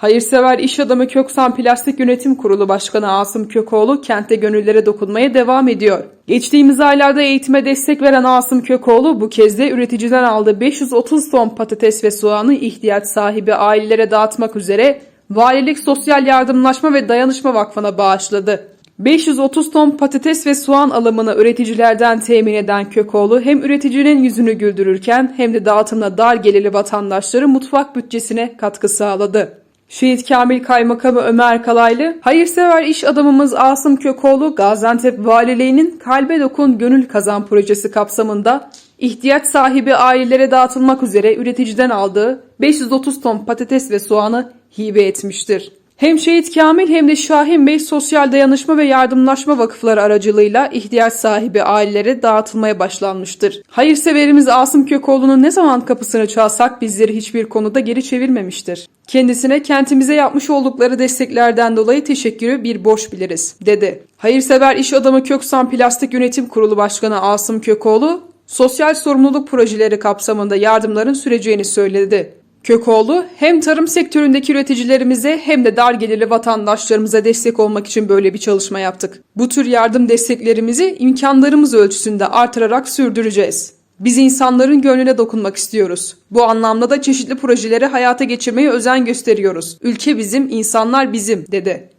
Hayırsever iş adamı Köksan Plastik Yönetim Kurulu Başkanı Asım Kökoğlu kentte gönüllere dokunmaya devam ediyor. Geçtiğimiz aylarda eğitime destek veren Asım Kökoğlu bu kez de üreticiden aldığı 530 ton patates ve soğanı ihtiyaç sahibi ailelere dağıtmak üzere Valilik Sosyal Yardımlaşma ve Dayanışma Vakfı'na bağışladı. 530 ton patates ve soğan alımını üreticilerden temin eden Kökoğlu hem üreticinin yüzünü güldürürken hem de dağıtımla dar gelirli vatandaşları mutfak bütçesine katkı sağladı. Şehit Kamil Kaymakamı Ömer Kalaylı, hayırsever iş adamımız Asım Kökoğlu Gaziantep Valiliğinin Kalbe Dokun Gönül Kazan projesi kapsamında ihtiyaç sahibi ailelere dağıtılmak üzere üreticiden aldığı 530 ton patates ve soğanı hibe etmiştir. Hem Şehit Kamil hem de Şahin Bey Sosyal Dayanışma ve Yardımlaşma Vakıfları aracılığıyla ihtiyaç sahibi ailelere dağıtılmaya başlanmıştır. Hayırseverimiz Asım Kökoğlu'nun ne zaman kapısını çalsak bizleri hiçbir konuda geri çevirmemiştir. Kendisine kentimize yapmış oldukları desteklerden dolayı teşekkürü bir borç biliriz, dedi. Hayırsever iş adamı Köksan Plastik Yönetim Kurulu Başkanı Asım Kökoğlu, sosyal sorumluluk projeleri kapsamında yardımların süreceğini söyledi. Kökoğlu hem tarım sektöründeki üreticilerimize hem de dar gelirli vatandaşlarımıza destek olmak için böyle bir çalışma yaptık. Bu tür yardım desteklerimizi imkanlarımız ölçüsünde artırarak sürdüreceğiz. Biz insanların gönlüne dokunmak istiyoruz. Bu anlamda da çeşitli projeleri hayata geçirmeye özen gösteriyoruz. Ülke bizim, insanlar bizim, dedi.